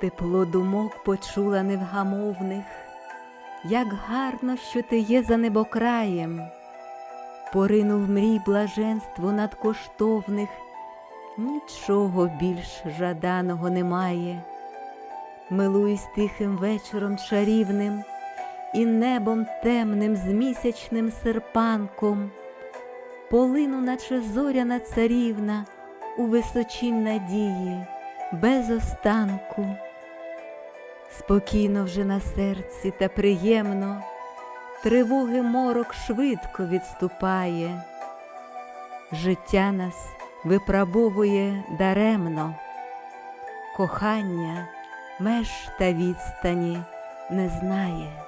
Тепло думок почула невгамовних, як гарно, що ти є за небокраєм, поринув мрій блаженству надкоштовних, нічого більш жаданого немає. Милуюсь тихим вечором чарівним і небом темним з місячним серпанком, полину, наче зоряна царівна, у височінь надії, без останку. Спокійно вже на серці та приємно, тривоги морок швидко відступає, життя нас випробовує даремно, кохання меж та відстані не знає.